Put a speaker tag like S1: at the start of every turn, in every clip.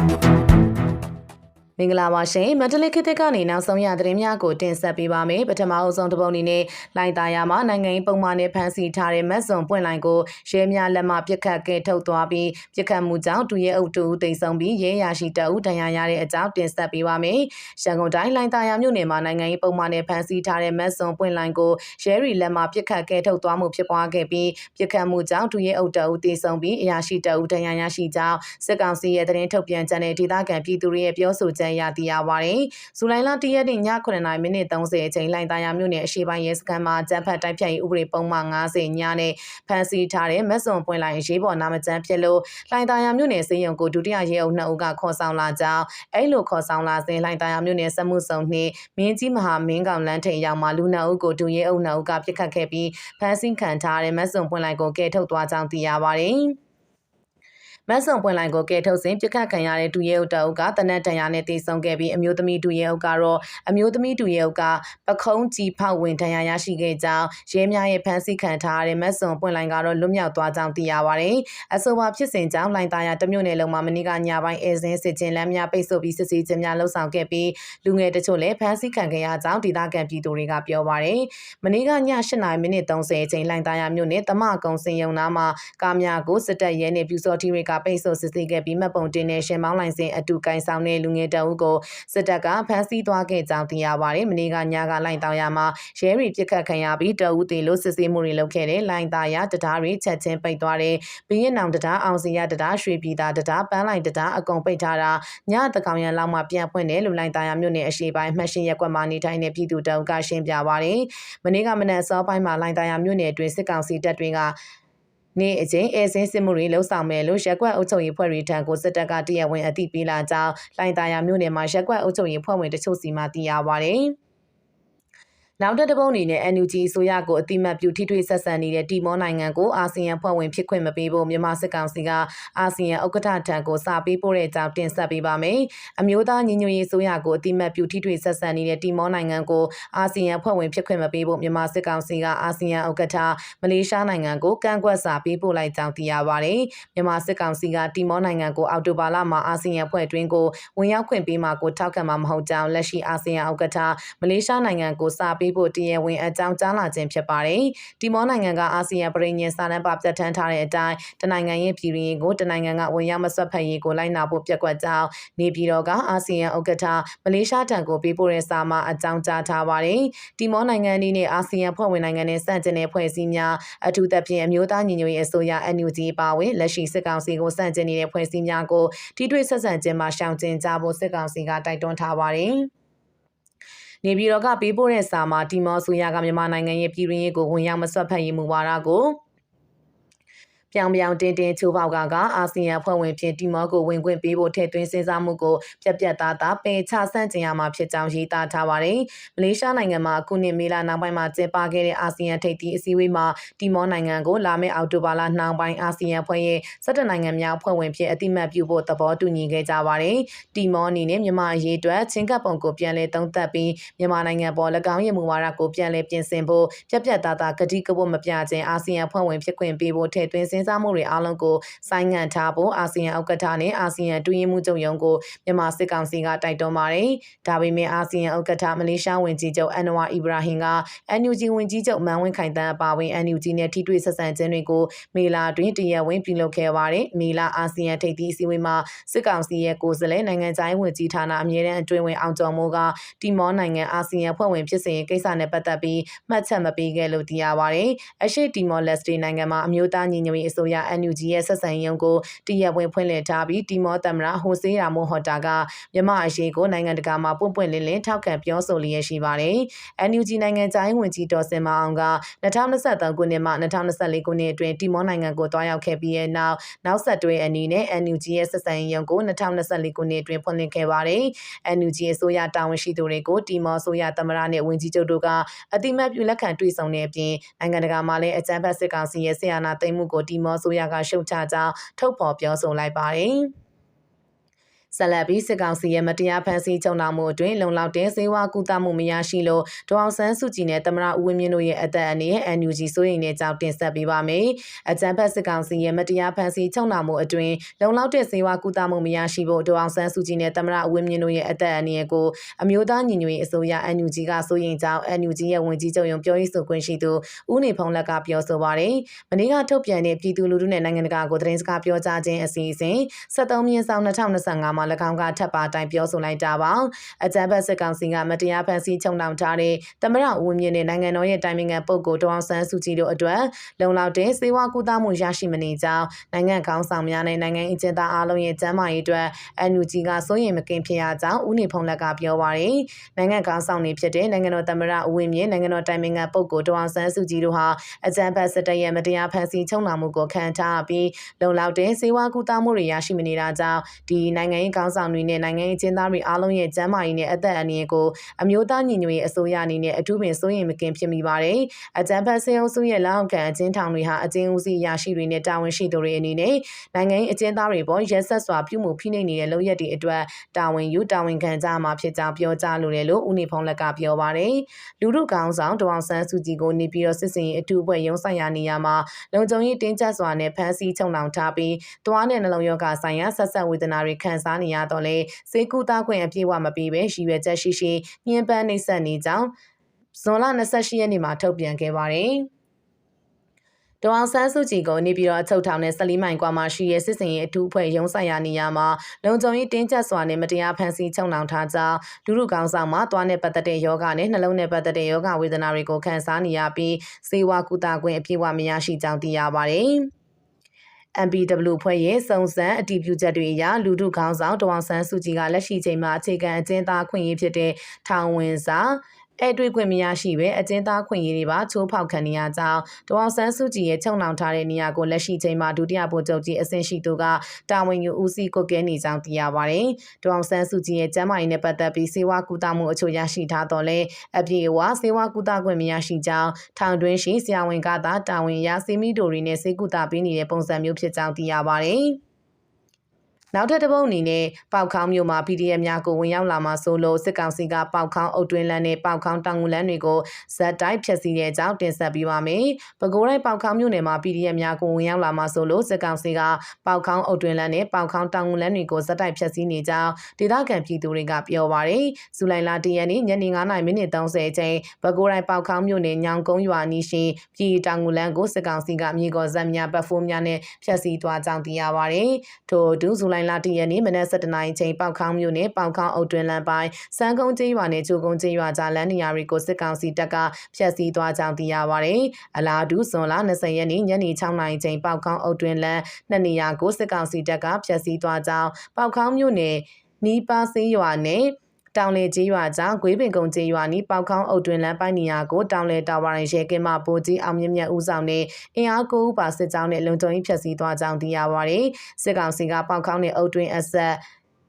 S1: Thank you. မင်္ဂလာပါရှင်မန္တလေးခေတ်သစ်ကနေနောက်ဆုံးရသတင်းများကိုတင်ဆက်ပေးပါမယ်ပထမအဆုံးတစ်ပုဒ်အနေနဲ့လိုင်သားရမှာနိုင်ငံရေးပုံမှန်နဲ့ဖမ်းဆီးထားတဲ့မက်စွန်ပွင့်လိုင်ကိုရဲများလက်မှပြစ်ခတ်ကဲထုတ်သွားပြီးပြစ်ခတ်မှုကြောင့်တူရဲအုပ်တူတိတ်ဆုံးပြီးရဲရရှိတအုပ်ဒဏ်ရာရတဲ့အကြောင်းတင်ဆက်ပေးပါမယ်ရန်ကုန်တိုင်းလိုင်သားရမြို့နယ်မှာနိုင်ငံရေးပုံမှန်နဲ့ဖမ်းဆီးထားတဲ့မက်စွန်ပွင့်လိုင်ကိုရဲရီလက်မှပြစ်ခတ်ကဲထုတ်သွားမှုဖြစ်ပွားခဲ့ပြီးပြစ်ခတ်မှုကြောင့်တူရဲအုပ်တအုပ်တိတ်ဆုံးပြီးအရာရှိတအုပ်ဒဏ်ရာရရှိကြောင်းစစ်ကောင်စီရဲ့သတင်းထုတ်ပြန်ချက်နဲ့ဒေသခံပြည်သူတွေရဲ့ပြောဆိုချက်ရသိရပါတယ်။ဇူလိုင်လ၁ရက်နေ့ည9:30မိနစ်30အချိန်လိုင်သားရမြို့နယ်အရှိပိုင်းရဲစခန်းမှာကြမ်းဖက်တိုက်ဖြတ်ရေးဥပဒေပုံမှန်90ညနဲ့ဖမ်းဆီးထားတဲ့မက်စွန်ပွင့်လိုင်ရေးပေါ်နာမကျန်းဖြစ်လို့လိုင်သားရမြို့နယ်စေယုံကိုဒုတိယရဲအုပ်နှစ်ဦးကခေါ်ဆောင်လာကြောင်းအဲ့လိုခေါ်ဆောင်လာစဉ်လိုင်သားရမြို့နယ်စမှုစုံနှင့်မင်းကြီးမဟာမင်းကောင်လမ်းထိပ်ရောက်မှာလူနှစ်ဦးကိုဒုရဲအုပ်နှစ်ဦးကပြစ်ခတ်ခဲ့ပြီးဖမ်းဆီးခံထားတဲ့မက်စွန်ပွင့်လိုင်ကိုကဲထုတ်သွားကြောင်းသိရပါတယ်။ မတ်ဆုံပွင့်လိုင်ကိုကဲထုတ်စဉ်ပြစ်ခတ်ခံရတဲ့ဒူရဲအုပ်တအုပ်ကတနက်တန်ရာနဲ့တေဆုံးခဲ့ပြီးအမျိုးသမီးဒူရဲအုပ်ကတော့အမျိုးသမီးဒူရဲအုပ်ကပခုံးကြီးဖောက်ဝင်ဒဏ်ရာရရှိခဲ့ကြောင်းရဲများရဲ့ဖမ်းဆီးခံထားရတဲ့မတ်ဆုံပွင့်လိုင်ကတော့လွတ်မြောက်သွားကြောင်းသိရပါတယ်။အဆိုပါဖြစ်စဉ်ကြောင့်လိုင်သားရတမျိုးနယ်လုံးမှာမနေ့ကညပိုင်းအဲစင်းစစ်ချင်းလမ်းများပိတ်ဆို့ပြီးစစ်ဆေးခြင်းများလှုပ်ဆောင်ခဲ့ပြီးလူငယ်တချို့လည်းဖမ်းဆီးခံခဲ့ရကြောင်းဒေသခံပြည်သူတွေကပြောပါတယ်။မနေ့ကည8:30မိနစ်30အချိန်လိုင်သားရမြို့နယ်တမကုံစင်ယုံနာမှာကားများကိုစစ်တပ်ရဲနဲ့ပြူစော်ထီတွေကပိတ်ဆို့စစ်ဆေးခဲ့ပြီးမှတ်ပုံတင်တဲ့ရှင်မောင်းလိုင်စင်အတူကင်ဆောင်တဲ့လူငယ်တအုပ်ကိုစစ်တပ်ကဖမ်းဆီးသွားခဲ့ကြောင်းသိရပါတယ်။မနေ့ကညကလိုင်တောင်ရမှာရဲရီပြစ်ခတ်ခံရပြီးတအုပ်တေလို့စစ်ဆေးမှုတွေလုပ်ခဲ့တဲ့လိုင်သားရတရားတွေချက်ချင်းပိတ်သွားတဲ့ဘင်းရနောင်တရားအောင်စီရတရားရွှေပြည်သာတရားပန်းလိုင်တရားအကုန်ပိတ်ထားတာညတကောင်ရန်လောက်မှပြန်ဖွင့်တယ်လို့လိုင်သားရမြို့နယ်အရှိပိုင်းမှတ်ရှင်ရက်ကွက်မှာနေထိုင်တဲ့ပြည်သူတအုပ်ကရှင်းပြပါတယ်။မနေ့ကမနက်စောပိုင်းမှာလိုင်သားရမြို့နယ်အတွင်းစစ်ကောင်စီတပ်တွေက နေ့အချိန်အဲစင်းစစ်မှုတွေလှုပ်ဆောင်မယ်လို့ရက်ကွက်အုပ်ချုပ်ရေးဖွဲ့တွေထံကိုစစ်တပ်ကတရားဝင်အသိပေးလာကြောင်းလိုင်သားရမြို့နယ်မှာရက်ကွက်အုပ်ချုပ်ရေးဖွဲ့ဝင်တချို့စီမှသိရပါဗျ။ နောက်တစ်ပုံအနေနဲ့ NUG အစိုးရကိုအတိမတ်ပြုထိထွေဆက်ဆံနေတဲ့တီမောနိုင်ငံကိုအာဆီယံဖွဲ့ဝင်ဖြစ်ခွင့်မပေးဖို့မြန်မာစစ်ကောင်စီကအာဆီယံဥက္ကဋ္ဌထံကိုစာပေးပို့တဲ့အကြောင်းတင်ဆက်ပေးပါမယ်။အမျိုးသားညီညွတ်ရေးအစိုးရကိုအတိမတ်ပြုထိထွေဆက်ဆံနေတဲ့တီမောနိုင်ငံကိုအာဆီယံဖွဲ့ဝင်ဖြစ်ခွင့်မပေးဖို့မြန်မာစစ်ကောင်စီကအာဆီယံဥက္ကဋ္ဌမလေးရှားနိုင်ငံကိုကန့်ကွက်စာပေးပို့လိုက်ကြောင်းသိရပါတယ်။မြန်မာစစ်ကောင်စီကတီမောနိုင်ငံကိုအော်တိုဘာလမှာအာဆီယံဖွဲ့တွင်းကိုဝင်ရောက်ခွင့်ပေးမှာကိုထောက်ခံမှာမဟုတ်ကြောင်းလက်ရှိအာဆီယံဥက္ကဋ္ဌမလေးရှားနိုင်ငံကိုစာပေးပေးဖို့တရားဝင်အကြောင်းကြားလာခြင်းဖြစ်ပါတယ်။တီမောနိုင်ငံကအာဆီယံပြည်ညင်စာတမ်းပါပြဋ္ဌာန်းထားတဲ့အတိုင်းတနိုင်ငံရဲ့ပြည်ရင်းကိုတနိုင်ငံကဝင်ရောက်မဆွတ်ဖက်ရေးကိုလိုက်နာဖို့ပြက်ကွက်ကြောင်းနေပြည်တော်ကအာဆီယံဥက္ကဋ္ဌမလေးရှားတန်ကိုပေးပို့တဲ့စာမှာအကြောင်းကြားထားပါတယ်။တီမောနိုင်ငံအနေနဲ့အာဆီယံဖွဲ့ဝင်နိုင်ငံနဲ့စန့်ကျင်တဲ့ဖွဲ့စည်းများအထူးသဖြင့်အမျိုးသားညီညွတ်ရေးအစိုးရ NUG ပါဝင်လက်ရှိစစ်ကောင်စီကိုစန့်ကျင်နေတဲ့ဖွဲ့စည်းများကိုထိတွေ့ဆက်ဆံခြင်းမှာရှောင်ကျဉ်ကြဖို့စစ်ကောင်စီကတိုက်တွန်းထားပါတယ်။ နေပြည်တော်ကပေးပို့တဲ့စာမှာတီမောဆူရကမြန်မာနိုင်ငံရဲ့ပြည်ရင်းရေးကိုဝင်ရောက်မဆွတ်ဖက်ရေးမူဝါဒကို ပြောင်ပြောင်တင်းတင်းချိုးပေါက်ကကအာဆီယံဖွဲ့ဝင်ဖြစ်တီမောကိုဝင်ခွင့်ပေးဖို့ထည့်သွင်းစဉ်းစားမှုကိုပြက်ပြက်သားသားပယ်ချဆန့်ကျင်ရမှာဖြစ်ကြောင်းရေးသားထားပါတယ်။မလေးရှားနိုင်ငံမှာအခုနှစ်မေလနောက်ပိုင်းမှာကျင်းပခဲ့တဲ့အာဆီယံထိပ်သီးအစည်းအဝေးမှာတီမောနိုင်ငံကိုလာမယ့်အောက်တိုဘာလနှောင်းပိုင်းအာဆီယံဖွဲ့ရဲ့၁၇နိုင်ငံများဖွဲ့ဝင်ဖြစ်အတိမတ်ပြုဖို့သဘောတူညီခဲ့ကြပါတယ်။တီမောအနေနဲ့မြန်မာအရေးအတွက်ချင်းကပ်ပုံကိုပြန်လည်သုံးသပ်ပြီးမြန်မာနိုင်ငံပေါ်၎င်းရဲ့မူဝါဒကိုပြန်လည်ပြင်ဆင်ဖို့ပြက်ပြက်သားသားကတိကဝတ်မပြခြင်းအာဆီယံဖွဲ့ဝင်ဖြစ်ခွင့်ပေးဖို့ထည့်သွင်းစဉ်းစားမှုတွေအားလုံးကိုဆိုင်းငံ့ထားဖို့အာဆီယံဥက္ကဋ္ဌနဲ့အာဆီယံတွင်းမှုချုပ်ရုံးကိုမြန်မာစစ်ကောင်စီကတိုက်တွန်းပါတယ်။ဒါပေမဲ့အာဆီယံဥက္ကဋ္ဌမလေးရှားဝန်ကြီးချုပ်အန်နဝါအီဘရာဟင်က NUG ဝန်ကြီးချုပ်မန်ဝင်းခိုင်တန်းအပါအဝင် NUG နဲ့ထိတွေ့ဆက်ဆံခြင်းတွေကိုမေလာတွင်တရားဝင်ပြုလုပ်ခဲ့ပါတယ်။မေလာအာဆီယံထိပ်သီးအစည်းအဝေးမှာစစ်ကောင်စီရဲ့ကိုယ်စားလှယ်နိုင်ငံခြားရေးဝန်ကြီးဌာနအမြဲတမ်းအတွင်းဝင်အောင်ကျော်မိုးကတီမောနိုင်ငံအာဆီယံဖွဲ့ဝင်ဖြစ်စဉ်ကိစ္စနဲ့ပတ်သက်ပြီးမှတ်ချက်မပေးခဲ့လို့သိရပါတယ်။အရှိတီမောလက်စတေနိုင်ငံမှာအမျိုးသားညီညွတ်ရေးအစိုးရ NUG ရဲ့ဆက်ဆံရုံကိုတရက်ဝင်ဖွင့်လှစ်ထားပြီးတီမောသမ္မတဟိုဆေးရာမိုဟော်တာကမြမအရေးကိုနိုင်ငံတကာမှာပွင့်ပွင့်လင်းလင်းထောက်ခံပြောဆိုလျက်ရှိပါတယ်။ NUG နိုင်ငံသားရေးဝန်ကြီးဒေါ်စင်မအောင်က2023ခုနှစ်မှ2024ခုနှစ်အတွင်းတီမောနိုင်ငံကိုတွားရောက်ခဲ့ပြီးတဲ့နောက်နောက်ဆက်တွဲအနေနဲ့ NUG ရဲ့ဆက်ဆံရုံကို2024ခုနှစ်အတွင်းဖွင့်လှစ်ခဲ့ပါတယ်။ NUG အစိုးရတာဝန်ရှိသူတွေကိုတီမောအစိုးရသမ္မတနဲ့ဝန်ကြီးချုပ်တို့ကအတိမတ်ပြုလက်ခံတွေ့ဆုံတဲ့အပြင်နိုင်ငံတကာမှာလည်းအကြမ်းဖက်စစ်ကောင်စီရဲ့ဆရာနာသိမ်းမှုကိုတီမောအစိုးရကရှုတ်ချကြောင်းထုတ်ဖော်ပြောဆိုလိုက်ပါတယ်။ ဆက်လက်ပြီးစစ်ကောင်စီရဲ့မတရားဖန်ဆီးချုပ်နှောင်မှုအတွင်းလုံလောက်တဲ့စေဝါကူတာမှုမရရှိလို့ဒေါအောင်ဆန်းစုကြည်နဲ့သမရဦးဝင်းမြင့်တို့ရဲ့အသက်အန္တရာယ် NUG စိုးရိမ်တဲ့ကြောင့်တင်ဆက်ပေးပါမယ်။အကြံဖက်စစ်ကောင်စီရဲ့မတရားဖန်ဆီးချုပ်နှောင်မှုအတွင်းလုံလောက်တဲ့စေဝါကူတာမှုမရရှိဖို့ဒေါအောင်ဆန်းစုကြည်နဲ့သမရဦးဝင်းမြင့်တို့ရဲ့အသက်အန္တရာယ်ကိုအမျိုးသားညီညွတ်ရေးအစိုးရ NUG ကစိုးရိမ်ကြောင်း NUG ရဲ့ဝန်ကြီးချုပ်ရုံပြောရေးဆိုခွင့်ရှိသူဦးနေဖုံးလက်ကပြောဆိုပါတယ်။မနေ့ကထုတ်ပြန်တဲ့ပြည်သူလူထုနဲ့နိုင်ငံတကာကိုသတင်းစကားပြောကြားခြင်းအစီအစဉ်73မြင်းဆောင်2025မှာ၎င်းကထပ်ပါတိုင်ပြောဆိုလိုက်တာပါအကြံဖက်စစ်ကောင်စီကမတရားဖန်ဆီးချုပ်နှောင်ထားတဲ့သမရဦးမြင့်နဲ့နိုင်ငံတော်ရဲ့တိုင်ပင်ခံပုဂ္ဂိုလ်ဒေါအောင်ဆန်းစုကြည်တို့အတွက်လုံလောက်တဲ့စေဝါကူတာမှုရရှိမနေကြောင်းနိုင်ငံခေါင်းဆောင်များနဲ့နိုင်ငံအကျဉ်းသားအားလုံးရဲ့ကျန်းမာရေးအတွက် NUG ကစိုးရိမ်မကင်းဖြစ်ရကြောင်းဦးနေဖုံးလက်ကပြောပါရယ်နိုင်ငံခေါင်းဆောင်တွေဖြစ်တဲ့နိုင်ငံတော်သမရဦးဝင်းမြင့်နိုင်ငံတော်တိုင်ပင်ခံပုဂ္ဂိုလ်ဒေါအောင်ဆန်းစုကြည်တို့ဟာအကြံဖက်စစ်တပ်ရဲ့မတရားဖန်ဆီးချုပ်နှောင်မှုကိုခံထားပြီးလုံလောက်တဲ့စေဝါကူတာမှုတွေရရှိမနေတာကြောင့်ဒီနိုင်ငံရေးခေါင်းဆောင်တွေနဲ့နိုင်ငံရေးကျင်းသားတွေအားလုံးရဲ့ကျန်းမာရေးနဲ့အသက်အန္တရာယ်ကိုအမျိုးသားညီညွတ်ရေးအစိုးရအနေနဲ့အထူးပင်စိုးရိမ်မကင်းဖြစ်မိပါတယ်။အကြံဖက်စေအောင်စုရဲ့လက်အောက်ခံအကျဉ်းထောင်တွေဟာအကျဉ်းဦးစီးရရှိတွေနဲ့တာဝန်ရှိသူတွေအနေနဲ့နိုင်ငံရေးအကျဉ်းသားတွေပေါ်ရက်ဆက်စွာပြုမှုဖိနှိပ်နေတဲ့လုပ်ရက်တွေအတွက်တာဝန်ယူတာဝန်ခံကြမှာဖြစ်ကြောင်းပြောကြားလိုတယ်လို့ဦးနေဖုံးလက်ကပြောပါတယ်။လူထုခေါင်းဆောင်ဒေါအောင်ဆန်းစုကြည်ကိုနေပြီးတော့စစ်စင်ရေးအထူးအဖွဲ့ရုံးဆိုင်ရာနေရာမှာလုံခြုံရေးတင်းကျပ်စွာနဲ့ဖမ်းဆီးချုပ်နှောင်ထားပြီးသွားနဲ့နှလုံးရောဂါဆိုင်ရာဆက်ဆက်ဝေဒနာတွေခံစားနေရတော့လေစေကူတာခွင့်အပြည့်အဝမပေးဘဲရည်ရွယ်ချက်ရှိရှိညှဉ်းပန်းနှိပ်စက်နေကြောင်းဇွန်လ28ရက်နေ့မှာထုတ်ပြန်ခဲ့ပါတယ်။ဒေါအောင်ဆန်းစုကြည်ကိုနေပြည်တော်အချုပ်ထောင်နဲ့14မိုင်ကွာမှာရှိတဲ့စစ်စင်ရေးအထူးအဖွဲ့ရုံးဆိုင်ရာနေရာမှာလုံခြုံရေးတင်းကျပ်စွာနဲ့မတရားဖန်ဆီးချုပ်နှောင်ထားကြောင်းလူလူကောင်ဆောင်မှာသွားနဲ့ပတ်သက်တဲ့ယောဂနဲ့နှလုံးနဲ့ပတ်သက်တဲ့ယောဂဝေဒနာတွေကိုခံစားနေရပြီးစေဝါကုသခွင့်အပြည့်အဝမရရှိကြောင်းသိရပါတယ်။ MPW ဖွဲ့ရဲ့စုံစမ်းအတည်ပြုချက်တွေအရလူထုခေါင်းဆောင်ဒေါအောင်ဆန်းစုကြည်ကလက်ရှိချိန်မှာအခြေခံအကျဉ်းသားခွင့်ရေးဖြစ်တဲ့ထောင်ဝင်စာ အဲ့တွေ့ခွင့်မရရှိပဲအကျဉ်းသားခွင့်ရေးတွေပါချိုးဖောက်ခံနေရကြောင်းဒေါအောင်ဆန်းစုကြည်ရဲ့ချုံနှောင်ထားတဲ့နေရာကိုလက်ရှိချိန်မှာဒုတိယဗိုလ်ချုပ်ကြီးအဆင့်ရှိသူကတာဝန်ယူဦးစီးကုတ်ကဲနေကြောင်းသိရပါတယ်။ဒေါအောင်ဆန်းစုကြည်ရဲ့ကျမ်းမာရေးနဲ့ပတ်သက်ပြီးစေဝါကူတာမှုအချို့ရရှိထားတော့လဲအပြေအဝစေဝါကူတာခွင့်မရရှိကြောင်းထောင်တွင်းရှိဆရာဝန်ကသာတာဝန်ရစေမိတို့တွေနဲ့စေကူတာပေးနေတဲ့ပုံစံမျိုးဖြစ်ကြောင်းသိရပါတယ်။ နောက်ထပ်တစ်ပုတ်အနေနဲ့ပေါက်ခေါင်းမြို့မှာ PDF များကိုဝင်ရောက်လာမှဆိုလို့စစ်ကောင်စီကပေါက်ခေါင်းအုပ်တွင်းလန်းနဲ့ပေါက်ခေါင်းတောင်ငူလန်းတွေကိုဇက်တိုက်ဖျက်ဆီးတဲ့အကြောင်းတင်ဆက်ပေးပါမယ်။ပဲခူးတိုင်းပေါက်ခေါင်းမြို့နယ်မှာ PDF များကိုဝင်ရောက်လာမှဆိုလို့စစ်ကောင်စီကပေါက်ခေါင်းအုပ်တွင်းလန်းနဲ့ပေါက်ခေါင်းတောင်ငူလန်းတွေကိုဇက်တိုက်ဖျက်ဆီးနေကြောင်းဒေသခံပြည်သူတွေကပြောပါရယ်။ဇူလိုင်လ၁ရက်နေ့ညနေ9:30မိနစ်30အချိန်ပဲခူးတိုင်းပေါက်ခေါင်းမြို့နယ်ညောင်ကုန်းရွာနီးရှိပြည်တောင်ငူလန်းကိုစစ်ကောင်စီကမြေကော်ဇက်များပတ်ဖိုးများနဲ့ဖျက်ဆီးသွားကြောင်းသိရပါရယ်။ထို့အတူဇူလိုင်လ၁ရက်နေ့မနက်7:00နာရီချိန်ပေါက်ခေါင်းမြို့နယ်ပေါက်ခေါင်းအုပ်တွင်လမ်းပိုင်းစမ်းကုန်းကျေးရွာနဲ့ချိုကုန်းကျေးရွာကြားလမ်းနေရာတွေကိုစစ်ကောင်စီတပ်ကဖျက်ဆီးသွားကြောင်းသိရပါဗျ။အလားတူဇွန်လ20ရက်နေ့ညနေ6:00နာရီချိန်ပေါက်ခေါင်းအုပ်တွင်လမ်းနှစ်နေရာကိုစစ်ကောင်စီတပ်ကဖျက်ဆီးသွားကြောင်းပေါက်ခေါင်းမြို့နယ်နီးပါစေးရွာနဲ့ တောင်လေကြီးရွာကြောင့်ဂွေးပင်ကုန်းကြီးရွာနီးပေါခေါင်းအုပ်တွင်လမ်းပိုင်းနေရာကိုတောင်လေတာဝါရင်ရဲကင်းမှပိုကြီးအောင်မြင့်မြတ်ဦးဆောင်နဲ့အင်အားကိုဦးပါစစ်ကြောင်းနဲ့လုံခြုံရေးဖျက်ဆီးသွားကြောင်းသိရပါတယ်စစ်ကောင်စီကပေါခေါင်းနဲ့အုပ်တွင်အဆက်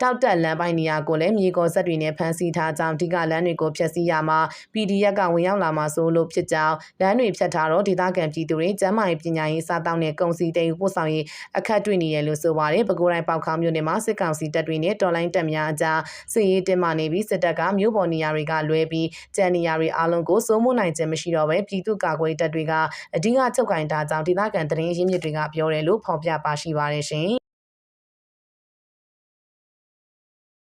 S1: တောက်တက်လမ်းပိုင်းနေရာကိုလည်းမြေကော်ဆက်တွေနဲ့ဖမ်းဆီးထားကြောင်းဒီကလမ်းတွေကိုဖျက်ဆီးရမှာ PDF ကဝင်ရောက်လာမှာဆိုလို့ဖြစ်ကြောင်းလမ်းတွေဖြတ်ထားတော့ဒေသခံပြည်သူတွေကျန်းမာရေးပညာရေးစားတောင်းတဲ့ကုန်စည်တိမ်ပို့ဆောင်ရေးအခက်တွေ့နေရလို့ဆိုပါတယ်ပဲခူးတိုင်းပေါက်ခေါင်းမြို့နယ်မှာစစ်ကောင်စီတပ်တွေနဲ့တော်လိုင်းတပ်များအကြားစစ်ရေးတင်မာနေပြီးစစ်တပ်ကမြို့ပေါ်နေရာတွေကလွဲပြီးကျန်နေရာတွေအားလုံးကိုစိုးမိုးနိုင်ခြင်းမရှိတော့ဘဲပြည်သူ့ကာကွယ်တပ်တွေကအဓိကချုပ်ကင်ထားကြောင်းဒေသခံသတင်းရင်းမြစ်တွေကပြောတယ်လို့ဖော်ပြပါရှိပါတယ်ရှင်